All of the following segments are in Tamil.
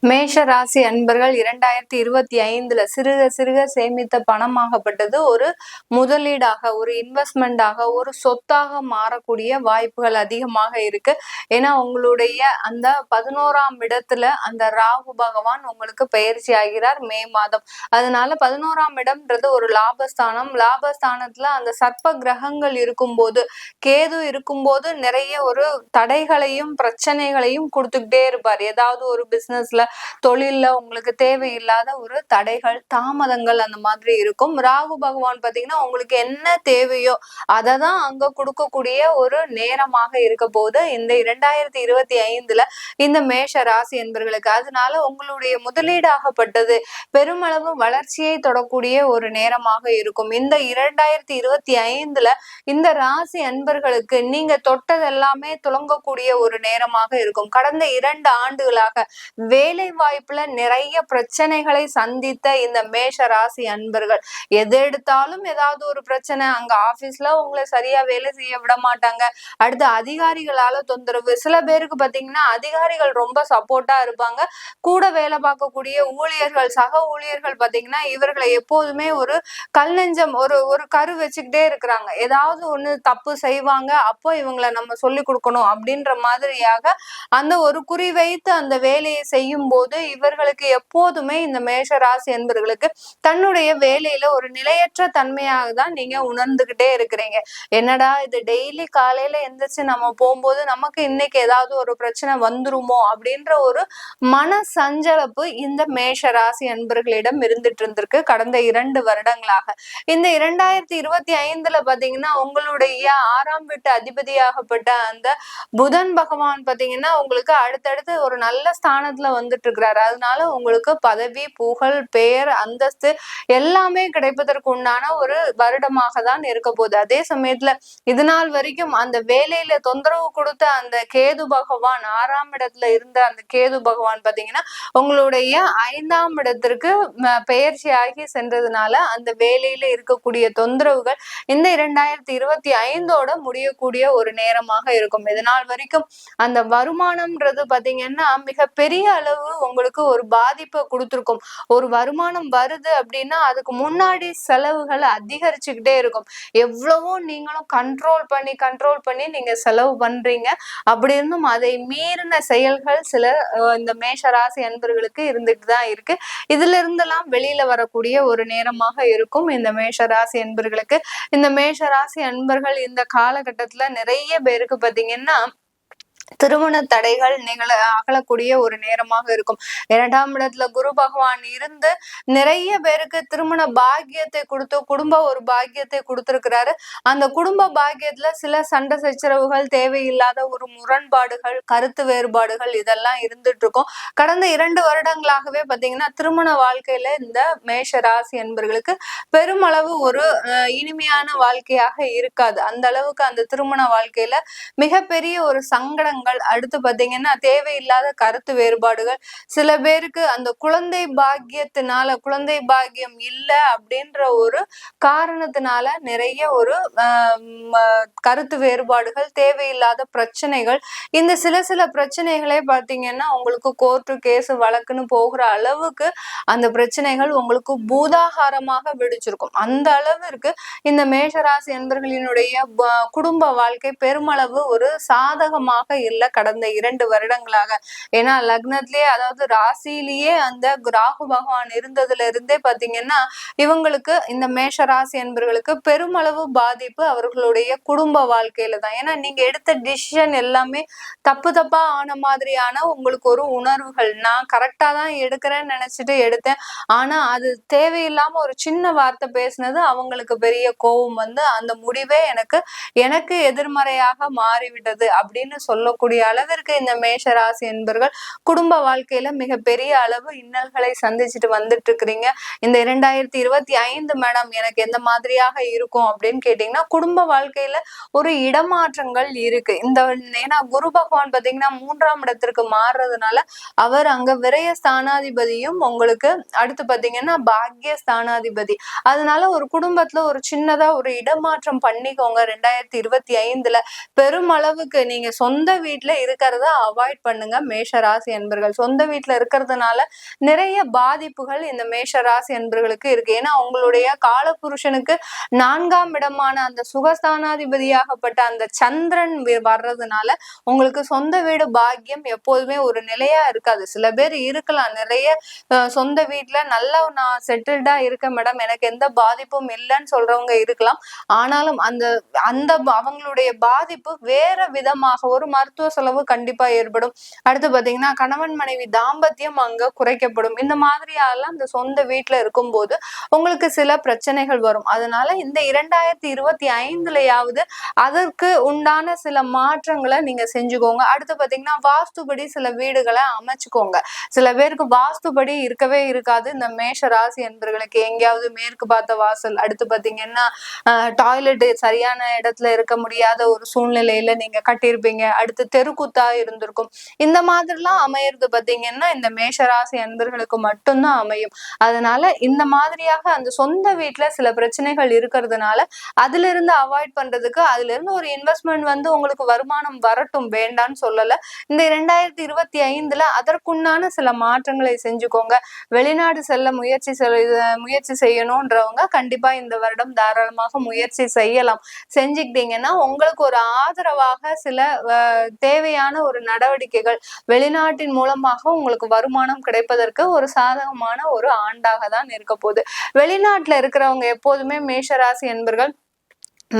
மேஷ ராசி அன்பர்கள் இரண்டாயிரத்தி இருபத்தி ஐந்துல சிறுக சிறுக சேமித்த பணமாகப்பட்டது. ஒரு முதலீடாக ஒரு இன்வெஸ்ட்மெண்டாக ஒரு சொத்தாக மாறக்கூடிய வாய்ப்புகள் அதிகமாக இருக்கு. ஏன்னா உங்களுடைய அந்த பதினோராம் இடத்துல அந்த ராகு பகவான் உங்களுக்கு பயிற்சி ஆகிறார் மே மாதம். அதனால பதினோராம் இடம்ன்றது ஒரு லாபஸ்தானம். லாபஸ்தானத்துல அந்த சர்ப்ப கிரகங்கள் இருக்கும்போது கேது இருக்கும்போது நிறைய ஒரு தடைகளையும் பிரச்சனைகளையும் கொடுத்துக்கிட்டே இருப்பார். ஏதாவது ஒரு பிசினஸ் பிசினஸ்ல தொழில்ல உங்களுக்கு தேவையில்லாத ஒரு தடைகள் தாமதங்கள் அந்த மாதிரி இருக்கும். ராகு பகவான் பாத்தீங்கன்னா உங்களுக்கு என்ன தேவையோ அதை தான் அங்க கொடுக்கக்கூடிய ஒரு நேரமாக இருக்க போது இந்த இரண்டாயிரத்தி இருபத்தி ஐந்துல இந்த மேஷ ராசி என்பர்களுக்கு அதனால உங்களுடைய முதலீடாகப்பட்டது பெருமளவு வளர்ச்சியை தொடக்கூடிய ஒரு நேரமாக இருக்கும். இந்த இரண்டாயிரத்தி இருபத்தி ஐந்துல இந்த ராசி அன்பர்களுக்கு நீங்க தொட்டதெல்லாமே துளங்கக்கூடிய ஒரு நேரமாக இருக்கும். கடந்த இரண்டு ஆண்டுகளாக வே வேலை வாய்ப்புல நிறைய பிரச்சனைகளை சந்தித்த இந்த மேஷ ராசி அன்பர்கள். எது எடுத்தாலும் ஏதாவது ஒரு பிரச்சனை அங்க ஆபீஸ்ல உங்களை சரியா வேலை செய்ய விட மாட்டாங்க. அடுத்து அதிகாரிகளால தொந்தரவு. சில பேருக்கு பாத்தீங்கன்னா அதிகாரிகள் ரொம்ப சப்போர்ட்டா இருப்பாங்க. கூட வேலை பார்க்கக்கூடிய ஊழியர்கள் சக ஊழியர்கள் பாத்தீங்கன்னா இவர்களை எப்போதுமே ஒரு கல் நெஞ்சம் ஒரு ஒரு கரு வச்சுக்கிட்டே இருக்கிறாங்க. ஏதாவது ஒண்ணு தப்பு செய்வாங்க அப்போ இவங்களை நம்ம சொல்லி கொடுக்கணும் அப்படின்ற மாதிரியாக அந்த ஒரு குறி வைத்து அந்த வேலையை செய்யும் போது இவர்களுக்கு எப்போதுமே இந்த மேஷ ராசி என்பவர்களுக்கு தன்னுடைய வேலையில ஒரு நிலையற்ற தன்மையாக தான் நீங்க உணர்ந்துகிட்டே இருக்கிறீங்க. என்னடா இது டெய்லி காலையில எந்திரிச்சு நம்ம போகும்போது நமக்கு இன்னைக்கு ஏதாவது ஒரு பிரச்சனை வந்துருமோ அப்படின்ற ஒரு மன சஞ்சலப்பு இந்த மேஷ ராசி அன்பர்களிடம் இருந்துட்டு இருந்திருக்கு கடந்த இரண்டு வருடங்களாக. இந்த இரண்டாயிரத்தி இருபத்தி ஐந்துல பாத்தீங்கன்னா உங்களுடைய ஆறாம் வீட்டு அதிபதியாகப்பட்ட அந்த புதன் பகவான் பாத்தீங்கன்னா உங்களுக்கு அடுத்தடுத்து ஒரு நல்ல ஸ்தானத்துல வந்து வந்துட்டு இருக்கிறாரு அதனால உங்களுக்கு பதவி புகழ் பெயர் அந்தஸ்து எல்லாமே கிடைப்பதற்கு உண்டான ஒரு வருடமாக தான் இருக்க போகுது. அதே சமயத்துல இது நாள் வரைக்கும் அந்த வேலையில தொந்தரவு கொடுத்த அந்த கேது பகவான் ஆறாம் இடத்துல இருந்த அந்த கேது பகவான் பாத்தீங்கன்னா உங்களுடைய ஐந்தாம் இடத்திற்கு பெயர்ச்சி ஆகி சென்றதுனால அந்த வேலையில இருக்கக்கூடிய தொந்தரவுகள் இந்த இரண்டாயிரத்தி இருபத்தி ஐந்தோட முடியக்கூடிய ஒரு நேரமாக இருக்கும். இதனால் வரைக்கும் அந்த வருமானம்ன்றது பாத்தீங்கன்னா மிகப்பெரிய அளவு அளவு உங்களுக்கு ஒரு பாதிப்பை கொடுத்துருக்கும். ஒரு வருமானம் வருது அப்படின்னா அதுக்கு முன்னாடி செலவுகள் அதிகரிச்சுக்கிட்டே இருக்கும். எவ்வளவோ நீங்களும் கண்ட்ரோல் பண்ணி கண்ட்ரோல் பண்ணி நீங்க செலவு பண்றீங்க. அப்படி இருந்தும் அதை மீறின செயல்கள் சில இந்த மேஷராசி அன்பர்களுக்கு இருந்துட்டு தான் இருக்கு. இதுல இருந்தெல்லாம் வெளியில வரக்கூடிய ஒரு நேரமாக இருக்கும் இந்த மேஷராசி அன்பர்களுக்கு. இந்த மேஷராசி அன்பர்கள் இந்த காலகட்டத்துல நிறைய பேருக்கு பாத்தீங்கன்னா திருமண தடைகள் நிகழ அகலக்கூடிய ஒரு நேரமாக இருக்கும். இரண்டாம் இடத்துல குரு பகவான் இருந்து நிறைய பேருக்கு திருமண பாக்கியத்தை கொடுத்து குடும்ப ஒரு பாக்கியத்தை கொடுத்திருக்கிறாரு. அந்த குடும்ப பாக்கியத்துல சில சண்டை சச்சரவுகள் தேவையில்லாத ஒரு முரண்பாடுகள் கருத்து வேறுபாடுகள் இதெல்லாம் இருந்துட்டு இருக்கும் கடந்த இரண்டு வருடங்களாகவே பாத்தீங்கன்னா திருமண வாழ்க்கையில இந்த மேஷ ராசி என்பர்களுக்கு பெருமளவு ஒரு இனிமையான வாழ்க்கையாக இருக்காது. அந்த அளவுக்கு அந்த திருமண வாழ்க்கையில மிகப்பெரிய ஒரு சங்கடங்கள் அடுத்து பாத்தீங்கன்னா தேவையில்லாத கருத்து வேறுபாடுகள். சில பேருக்கு அந்த குழந்தை பாக்கியத்தினால குழந்தை பாக்கியம் இல்லை அப்படின்ற ஒரு காரணத்தினால நிறைய ஒரு கருத்து வேறுபாடுகள் தேவையில்லாத பிரச்சனைகள். இந்த சில சில பிரச்சனைகளே பாத்தீங்கன்னா உங்களுக்கு கோர்ட்டு கேஸ் வழக்குன்னு போகிற அளவுக்கு அந்த பிரச்சனைகள் உங்களுக்கு பூதாகாரமாக வெடிச்சிருக்கும். அந்த அளவிற்கு இந்த மேஷராசி என்பர்களினுடைய குடும்ப வாழ்க்கை பெருமளவு ஒரு சாதகமாக இல்லை கடந்த இரண்டு வருடங்களாக. ஏன்னா லக்னத்திலேயே அதாவது ராசியிலேயே அந்த ராகு பகவான் இருந்ததுல இருந்தே பாத்தீங்கன்னா இவங்களுக்கு இந்த மேஷ ராசி என்பவர்களுக்கு பெருமளவு பாதிப்பு அவர்களுடைய குடும்ப வாழ்க்கையில தான். ஏன்னா நீங்க எடுத்த டிசிஷன் எல்லாமே தப்பு தப்பா ஆன மாதிரியான உங்களுக்கு ஒரு உணர்வுகள். நான் கரெக்டா தான் எடுக்கிறேன்னு நினைச்சிட்டு எடுத்தேன். ஆனா அது தேவையில்லாம ஒரு சின்ன வார்த்தை பேசினது அவங்களுக்கு பெரிய கோபம் வந்து அந்த முடிவே எனக்கு எனக்கு எதிர்மறையாக மாறிவிட்டது அப்படின்னு சொல்ல சொல்லக்கூடிய அளவிற்கு இந்த மேஷ ராசி என்பர்கள் குடும்ப வாழ்க்கையில மிக பெரிய அளவு இன்னல்களை சந்திச்சுட்டு வந்துட்டு இருக்கிறீங்க இந்த இரண்டாயிரத்தி இருபத்தி ஐந்து மேடம் எனக்கு எந்த மாதிரியாக இருக்கும் அப்படின்னு கேட்டீங்கன்னா குடும்ப வாழ்க்கையில ஒரு இடமாற்றங்கள் இருக்கு. இந்த ஏன்னா குரு பகவான் பாத்தீங்கன்னா மூன்றாம் இடத்திற்கு மாறுறதுனால அவர் அங்க விரைய ஸ்தானாதிபதியும் உங்களுக்கு அடுத்து பாத்தீங்கன்னா பாக்ய ஸ்தானாதிபதி. அதனால ஒரு குடும்பத்துல ஒரு சின்னதா ஒரு இடமாற்றம் பண்ணிக்கோங்க. ரெண்டாயிரத்தி இருபத்தி ஐந்துல பெருமளவுக்கு நீங்க சொந்த வீட்டில் இருக்கிறத அவாய்ட் பண்ணுங்க. மேஷ ராசி என்பர்கள் சொந்த வீட்டுல இருக்கிறதுனால நிறைய பாதிப்புகள் இந்த மேஷ ராசி என்பர்களுக்கு இருக்கு. ஏன்னா அவங்களுடைய காலபுருஷனுக்கு நான்காம் இடமான அந்த சுகஸ்தானாதிபதியாகப்பட்ட அந்த சந்திரன் வர்றதுனால உங்களுக்கு சொந்த வீடு பாக்கியம் எப்போதுமே ஒரு நிலையா இருக்காது. சில பேர் இருக்கலாம். நிறைய சொந்த வீட்டுல நல்லா நான் செட்டில்டா இருக்கேன் மேடம். எனக்கு எந்த பாதிப்பும் இல்லைன்னு சொல்றவங்க இருக்கலாம். ஆனாலும் அந்த அந்த அவங்களுடைய பாதிப்பு வேற விதமாக ஒரு மருத்துவ செலவு கண்டிப்பா ஏற்படும். அடுத்து பாத்தீங்கன்னா கணவன் மனைவி தாம்பத்தியம் அங்க குறைக்கப்படும். இந்த மாதிரியாலாம் இந்த சொந்த வீட்டுல இருக்கும்போது உங்களுக்கு சில பிரச்சனைகள் வரும். அதனால இந்த இரண்டாயிரத்தி இருபத்தி ஐந்துலயாவது அதற்கு உண்டான சில மாற்றங்களை நீங்க செஞ்சுக்கோங்க. அடுத்து பாத்தீங்கன்னா வாஸ்துபடி சில வீடுகளை அமைச்சுக்கோங்க. சில பேருக்கு வாஸ்துபடி இருக்கவே இருக்காது. இந்த மேஷ ராசி என்பர்களுக்கு எங்கேயாவது மேற்கு பார்த்த வாசல். அடுத்து பாத்தீங்கன்னா டாய்லெட் சரியான இடத்துல இருக்க முடியாத ஒரு சூழ்நிலையில நீங்க கட்டியிருப்பீங்க. அடுத்து தெருக்குத்தா இருந்திருக்கும். இந்த மாதிரிலாம் அமையிறது பாத்தீங்கன்னா இந்த மேஷராசி அன்பர்களுக்கு மட்டும்தான் அமையும். அதனால இந்த மாதிரியாக அந்த சொந்த வீட்டுல சில பிரச்சனைகள் இருக்கிறதுனால அதுல இருந்து அவாய்ட் பண்றதுக்கு அதுல இருந்து ஒரு இன்வெஸ்ட்மெண்ட் வந்து உங்களுக்கு வருமானம் வரட்டும் வேண்டான்னு சொல்லல. இந்த இரண்டாயிரத்தி இருபத்தி ஐந்துல அதற்குண்டான சில மாற்றங்களை செஞ்சுக்கோங்க. வெளிநாடு செல்ல முயற்சி முயற்சி செய்யணும்ன்றவங்க கண்டிப்பா இந்த வருடம் தாராளமாக முயற்சி செய்யலாம். செஞ்சுக்கிட்டீங்கன்னா உங்களுக்கு ஒரு ஆதரவாக சில தேவையான ஒரு நடவடிக்கைகள் வெளிநாட்டின் மூலமாக உங்களுக்கு வருமானம் கிடைப்பதற்கு ஒரு சாதகமான ஒரு ஆண்டாக தான் இருக்க போகுது. வெளிநாட்டுல இருக்கிறவங்க எப்போதுமே மேஷராசி என்பர்கள்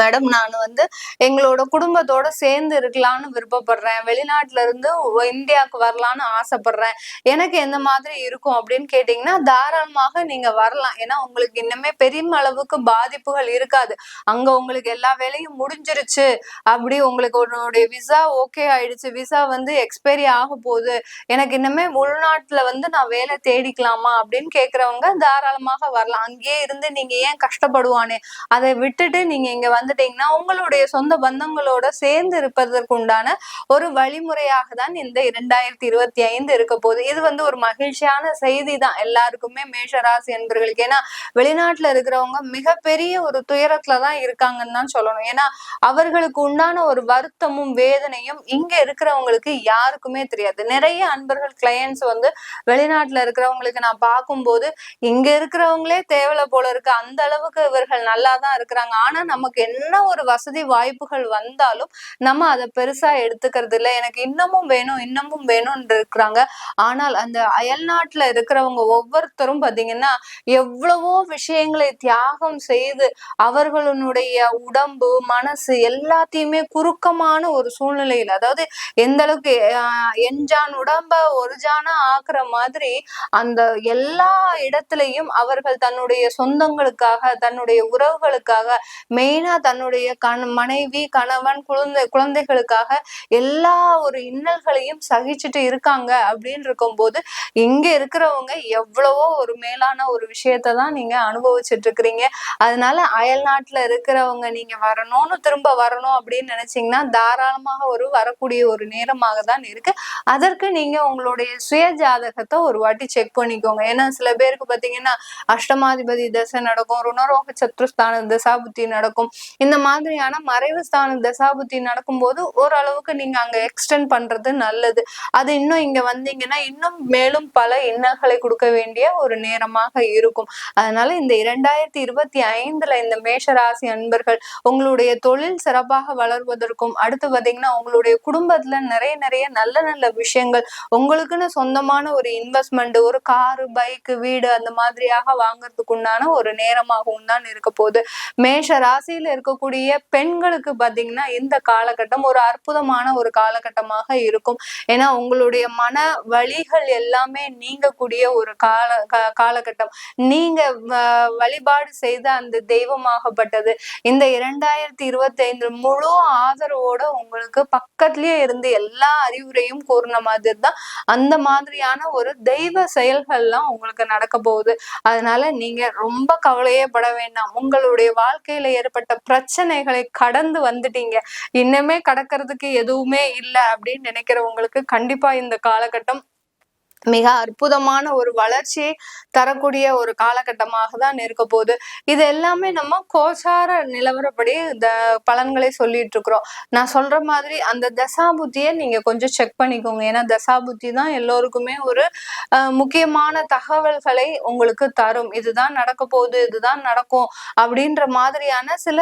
மேடம் நான் வந்து எங்களோட குடும்பத்தோட சேர்ந்து இருக்கலாம்னு விருப்பப்படுறேன். வெளிநாட்டுல இருந்து இந்தியாவுக்கு வரலான்னு ஆசைப்படுறேன். எனக்கு எந்த மாதிரி இருக்கும் அப்படின்னு கேட்டீங்கன்னா தாராளமாக நீங்க வரலாம். ஏன்னா உங்களுக்கு இன்னுமே பெரிய அளவுக்கு பாதிப்புகள் இருக்காது. அங்க உங்களுக்கு எல்லா வேலையும் முடிஞ்சிருச்சு. அப்படி உங்களுக்கு உன்னுடைய விசா ஓகே ஆயிடுச்சு. விசா வந்து எக்ஸ்பைரி ஆக போகுது. எனக்கு இன்னுமே உள்நாட்டுல வந்து நான் வேலை தேடிக்கலாமா அப்படின்னு கேக்குறவங்க தாராளமாக வரலாம். அங்கேயே இருந்து நீங்க ஏன் கஷ்டப்படுவானே? அதை விட்டுட்டு நீங்க இங்க வந்துட்டீங்கன்னா உங்களுடைய சொந்த பந்தங்களோட சேர்ந்து இருப்பதற்கு உண்டான ஒரு வழிமுறையாக தான் இந்த இரண்டாயிரத்தி இருபத்தி ஐந்து இருக்க போகுது. இது வந்து ஒரு மகிழ்ச்சியான செய்தி தான் எல்லாருக்குமே மேஷராசி என்பர்களுக்கு. ஏன்னா வெளிநாட்டுல இருக்கிறவங்க மிகப்பெரிய ஒரு துயரத்துல தான் இருக்காங்கன்னு தான் சொல்லணும். ஏன்னா அவர்களுக்கு உண்டான ஒரு வருத்தமும் வேதனையும் இங்க இருக்கிறவங்களுக்கு யாருக்குமே தெரியாது. நிறைய அன்பர்கள் கிளையன்ஸ் வந்து வெளிநாட்டுல இருக்கிறவங்களுக்கு நான் பார்க்கும்போது இங்க இருக்கிறவங்களே தேவலை போல இருக்கு. அந்த அளவுக்கு இவர்கள் நல்லா தான் இருக்கிறாங்க. ஆனா நமக்கு என்ன ஒரு வசதி வாய்ப்புகள் வந்தாலும் நம்ம அதை பெருசா எடுத்துக்கிறது இல்லை எனக்கு இன்னமும் வேணும் இன்னமும் வேணும்னு இருக்கிறாங்க. ஆனால் அந்த அயல் நாட்டுல இருக்கிறவங்க ஒவ்வொருத்தரும் பாத்தீங்கன்னா எவ்வளவோ விஷயங்களை தியாகம் செய்து அவர்களுடைய உடம்பு மனசு எல்லாத்தையுமே குறுக்கமான ஒரு சூழ்நிலையில் அதாவது எந்த அளவுக்கு என்ஜான் உடம்ப ஒரு ஜானா ஆக்குற மாதிரி அந்த எல்லா இடத்துலையும் அவர்கள் தன்னுடைய சொந்தங்களுக்காக தன்னுடைய உறவுகளுக்காக மெயினா தன்னுடைய கண் மனைவி கணவன் குழந்தை குழந்தைகளுக்காக எல்லா ஒரு இன்னல்களையும் சகிச்சுட்டு இருக்காங்க அப்படின்னு இருக்கும்போது இங்க இருக்கிறவங்க எவ்வளவோ ஒரு மேலான ஒரு விஷயத்த தான் நீங்க அனுபவிச்சுட்டு இருக்கிறீங்க. அதனால அயல் நாட்டுல இருக்கிறவங்க நீங்க வரணும்னு திரும்ப வரணும் அப்படின்னு நினைச்சீங்கன்னா தாராளமாக ஒரு வரக்கூடிய ஒரு நேரமாக தான் இருக்கு. அதற்கு நீங்க உங்களுடைய சுய ஜாதகத்தை ஒரு வாட்டி செக் பண்ணிக்கோங்க. ஏன்னா சில பேருக்கு பாத்தீங்கன்னா அஷ்டமாதிபதி தசை நடக்கும் ருணரோக சத்ருஸ்தான தசாபுத்தி நடக்கும். இந்த மாதிரியான மறைவு ஸ்தான தசாபுத்தி நடக்கும்போது ஓரளவுக்கு நீங்க அங்க எக்ஸ்டெண்ட் பண்றது நல்லது. அது இன்னும் இங்க வந்தீங்கன்னா இன்னும் மேலும் பல இன்னல்களை கொடுக்க வேண்டிய ஒரு நேரமாக இருக்கும். அதனால இந்த இரண்டாயிரத்தி இருபத்தி ஐந்துல இந்த மேஷராசி அன்பர்கள் உங்களுடைய தொழில் சிறப்பாக வளர்வதற்கும் அடுத்து பாத்தீங்கன்னா உங்களுடைய குடும்பத்துல நிறைய நிறைய நல்ல நல்ல விஷயங்கள் உங்களுக்குன்னு சொந்தமான ஒரு இன்வெஸ்ட்மெண்ட் ஒரு காரு பைக் வீடு அந்த மாதிரியாக வாங்குறதுக்கு உண்டான ஒரு நேரமாகவும் தான் இருக்க போகுது. மேஷ ராசியில இருக்கக்கூடிய பெண்களுக்கு பாத்தீங்கன்னா இந்த காலகட்டம் ஒரு அற்புதமான ஒரு காலகட்டமாக இருக்கும். ஏன்னா உங்களுடைய மன வழிகள் எல்லாமே நீங்கக்கூடிய ஒரு கால காலகட்டம். நீங்க வழிபாடு செய்த அந்த தெய்வமாகப்பட்டது. இந்த இரண்டாயிரத்தி இருபத்தி ஐந்து முழு ஆதரவோட உங்களுக்கு பக்கத்திலேயே இருந்து எல்லா அறிவுரையும் கூறின மாதிரி தான் அந்த மாதிரியான ஒரு தெய்வ செயல்கள்லாம் உங்களுக்கு நடக்க போகுது. அதனால நீங்க ரொம்ப கவலையே பட வேண்டாம். உங்களுடைய வாழ்க்கையில ஏற்பட்ட பிரச்சனைகளை கடந்து வந்துட்டீங்க. இன்னுமே கடக்கிறதுக்கு எதுவுமே இல்லை அப்படின்னு நினைக்கிறவங்களுக்கு கண்டிப்பா இந்த காலகட்டம் மிக அற்புதமான ஒரு வளர்ச்சியை தரக்கூடிய ஒரு காலகட்டமாக தான் இருக்க போகுது. இது எல்லாமே நம்ம கோச்சார நிலவரப்படி இந்த பலன்களை சொல்லிட்டு இருக்கிறோம். நான் சொல்ற மாதிரி அந்த தசாபுத்தியை நீங்க கொஞ்சம் செக் பண்ணிக்கோங்க. ஏன்னா தசாபுத்தி தான் எல்லோருக்குமே ஒரு அஹ், முக்கியமான தகவல்களை உங்களுக்கு தரும். இதுதான் நடக்க போகுது இதுதான் நடக்கும் அப்படின்ற மாதிரியான சில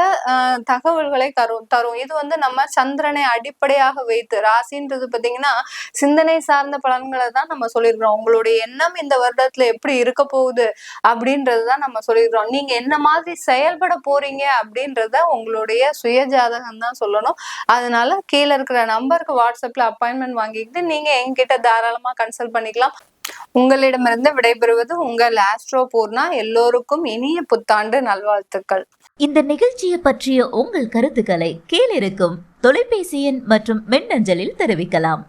தகவல்களை தரும் தரும். இது வந்து நம்ம சந்திரனை அடிப்படையாக வைத்து ராசின்றது பாத்தீங்கன்னா சிந்தனை சார்ந்த பலன்களை தான் நம்ம சொல்லியிருக்கிறோம். உங்களுடைய எண்ணம் இந்த வருடத்துல எப்படி இருக்க போகுது அப்படின்றதுதான் நம்ம சொல்லியிருக்கிறோம். நீங்க என்ன மாதிரி செயல்பட போறீங்க அப்படின்றத உங்களுடைய சுய ஜாதகம் தான் சொல்லணும். அதனால கீழே இருக்கிற நம்பருக்கு வாட்ஸ்அப்ல அப்பாயின்மெண்ட் வாங்கிக்கிட்டு நீங்க என்கிட்ட தாராளமா கன்சல்ட் பண்ணிக்கலாம். உங்களிடமிருந்து விடைபெறுவது உங்கள் ஆஸ்ட்ரோ பூர்ணா. எல்லோருக்கும் இனிய புத்தாண்டு நல்வாழ்த்துக்கள். இந்த நிகழ்ச்சியை பற்றிய உங்கள் கருத்துக்களை கீழிருக்கும் தொலைபேசி எண் மற்றும் மின்னஞ்சலில் தெரிவிக்கலாம்.